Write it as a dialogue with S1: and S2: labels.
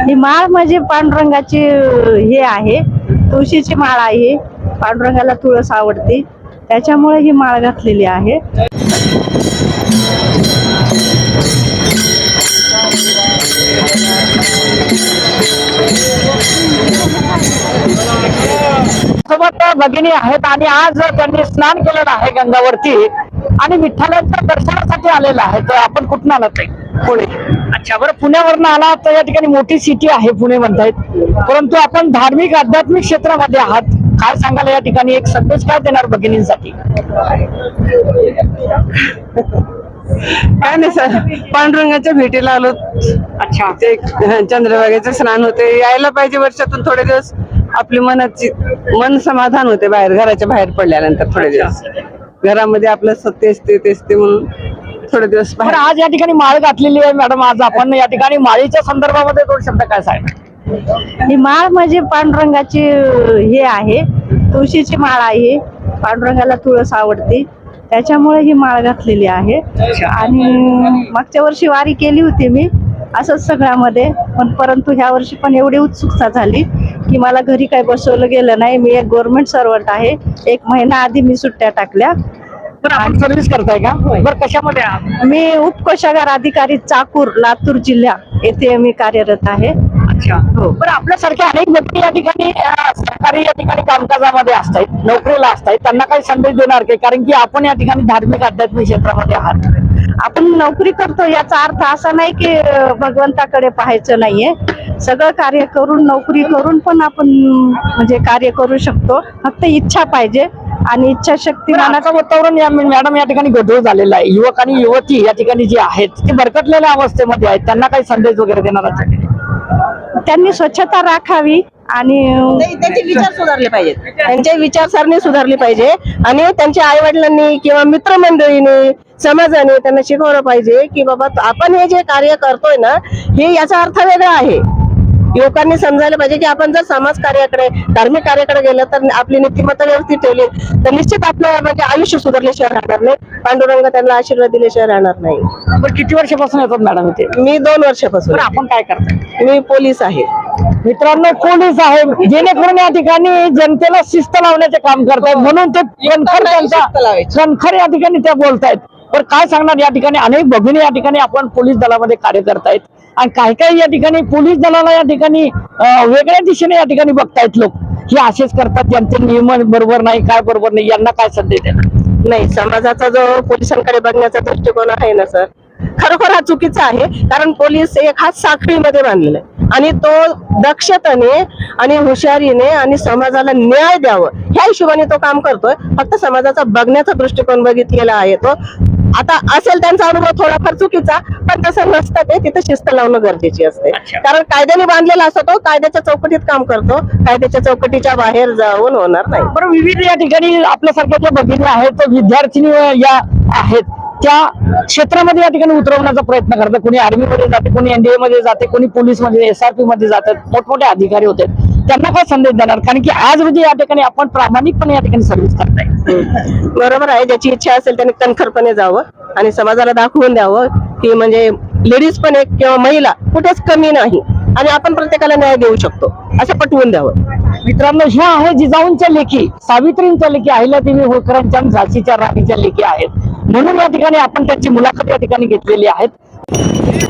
S1: ही माळ म्हणजे पांडुरंगाची हे आहे. तुळशीची माळ आहे. पांडुरंगाला तुळस आवडते. त्याच्यामुळे ही माळ घातलेली आहे.
S2: सोबत भगिनी आहेत आणि आज त्यांनी स्नान केलेलं आहे गंगावरती आणि विठ्ठलांच्या दर्शनासाठी आलेलं आहे तर आपण कुठून आलात ताई? पुणे. अच्छा बरं पुण्यावरनं आला तर या ठिकाणी मोठी सिटी आहे पुणे म्हणतायत. परंतु आपण धार्मिक आध्यात्मिक क्षेत्रामध्ये आहात. काय सांगाल या ठिकाणी एक संदेश काय देणार भगिनींसाठी?
S3: काय नाही सर पांडुरंगाच्या भेटीला आलो.
S2: अच्छा.
S3: ते चंद्रभागेचं स्नान होते. यायला पाहिजे वर्षातून थोडे दिवस. आपली मनाची मन समाधान होते बाहेर घराच्या बाहेर पडल्यानंतर थोडे दिवस. घरामध्ये आपलं स- तेच ते तेच ते म्हणून. थोडे दिवस
S2: बरं
S3: बाहेर
S2: आज या ठिकाणी माळ घातलेली आहे मॅडम. आज आपण या ठिकाणी माळीच्या संदर्भामध्ये दोन शब्द काय सांगणार
S1: ही माळ म्हणजे पांडुरंगाची हे आहे. तुळशीची माळ आहे. पांडुरंगाला तुळस आवडते. त्याच्यामुळे ही माळ घातलेली आहे. आणि मागच्या वर्षी वारी केली होती मी असंच सगळ्यामध्ये. पण परंतु ह्या वर्षी पण एवढी उत्सुकता झाली की मला घरी काही बसवलं गेलं नाही. मी एक गव्हर्नमेंट सर्वंट आहे. एक महिना आधी मी सुट्ट्या टाकल्या.
S2: बरं आपण सर्व्हिस करताय का? बरं कशामध्ये आहात?
S1: मी उपकोषागार अधिकारी चाकूर लातूर जिल्हा येथे मी कार्यरत आहे.
S2: अच्छा. हो. बरं आपल्यासारख्या अनेक व्यक्ती या ठिकाणी अं, सरकारी या ठिकाणी कामकाजामध्ये असतात नोकरीला असतात त्यांना काही संदेश देणार की कारण की आपण या ठिकाणी धार्मिक आध्यात्मिक क्षेत्रामध्ये आहात.
S1: आपण नोकरी करतो याचा अर्थ असा नाही की अं, भगवंताकडे पाहायचं नाहीये. सगळं कार्य करून नोकरी करून पण आपण म्हणजे कार्य करू शकतो. फक्त इच्छा पाहिजे. आणि इच्छाशक्ती
S2: आता वातावरण या मॅडम या ठिकाणी गढूळ झालेलं आहे. युवक आणि युवती या ठिकाणी जे आहेत ते भरकटलेल्या अवस्थेमध्ये आहेत. त्यांना काही संदेश वगैरे देणार?
S1: त्यांनी स्वच्छता राखावी आणि
S4: त्यांचे विचार सुधारले पाहिजेत. त्यांचे विचारसरणी सुधारली पाहिजे आणि त्यांच्या आई वडिलांनी किंवा मित्रमंडळीने समाजाने त्यांना शिकवलं पाहिजे की बाबा आपण हे जे कार्य करतोय ना हे याचा अर्थ वेगळा आहे. युवकांनी समजायला पाहिजे की आपण जर समाज कार्याकडे धार्मिक कार्याकडे गेलं तर आपली नीतिमत्ता व्यवस्थित ठेवली तर निश्चित आपलं म्हणजे आयुष्य सुधारल्याशिवाय राहणार नाही. पांडुरंग त्यांना आशीर्वाद दिल्याशिवाय राहणार नाही.
S2: बरं किती वर्षापासून येतात मॅडम इथे?
S4: मी दोन वर्षापासून
S2: आपण काय करताय?
S4: मी पोलीस आहे.
S2: मित्रांनो पोलीस आहे. जेणेकरून या ठिकाणी जनतेला शिस्त लावण्याचे काम करतायत. म्हणून ते कणखर त्यांचा. कणखर या ठिकाणी त्या बोलतायत. तर काय सांगणार? या ठिकाणी अनेक भगिनी या ठिकाणी आपण पोलीस दलामध्ये कार्य करतायत आणि काही काही या ठिकाणी पोलीस दलाला या ठिकाणी वेगळ्या दिशेने या ठिकाणी बघतायत लोक. हे असेच करतात. त्यांचे नियम बरोबर नाही काय बरोबर नाही यांना काय संदेश देणार?
S4: नाही समाजाचा जो पोलिसांकडे बघण्याचा दृष्टिकोन आहे ना सर खरोखर हा चुकीचा आहे. कारण पोलीस एक हात साखळीमध्ये बांधलेला आहे. आणि तो दक्षतेने आणि हुशारीने आणि समाजाला न्याय द्यावं. ह्या हिशोबाने तो काम करतोय. फक्त समाजाचा बघण्याचा दृष्टिकोन बघितलेला आहे तो. आता असेल त्यांचा अनुभव थोडाफार चुकीचा पण तसं नसतं ते. तिथं शिस्त लावणं गरजेची असते. कारण कायद्याने बांधलेला असतो तो कायद्याच्या चौकटीत काम करतो. कायद्याच्या चौकटीच्या बाहेर जाऊन होणार नाही.
S2: बरं विविध या ठिकाणी आपल्यासारख्या भगिनी आहेत त्या विद्यार्थिनी या आहेत. त्या क्षेत्रामध्ये या ठिकाणी उतरवण्याचा प्रयत्न करतात. कोणी आर्मीमध्ये जाते कोणी एनडीए मध्ये जाते कोणी पोलीसमध्ये एसआरपी मध्ये जातात. मोठमोठे अधिकारी होते. त्यांना काय संदेश देणार? कारण की आज रोजी या ठिकाणी आपण प्रामाणिकपणे या ठिकाणी सर्व्हिस करताय
S4: बरोबर आहे. ज्याची इच्छा असेल त्याने कणखरपणे जावं आणि समाजाला दाखवून द्यावं की म्हणजे लेडीज पण एक किंवा महिला कुठेच कमी नाही आणि आपण प्रत्येकाला न्याय देऊ शकतो. असं पटवून द्यावं.
S2: मित्रांनो ह्या आहे जिजाऊंच्या लेखी सावित्रींच्या लेखी अहिल्यादेवी होळकरांच्या झाशीच्या राणीच्या लेखी आहेत. म्हणून या ठिकाणी आपण त्याची मुलाखत या ठिकाणी घेतलेली आहेत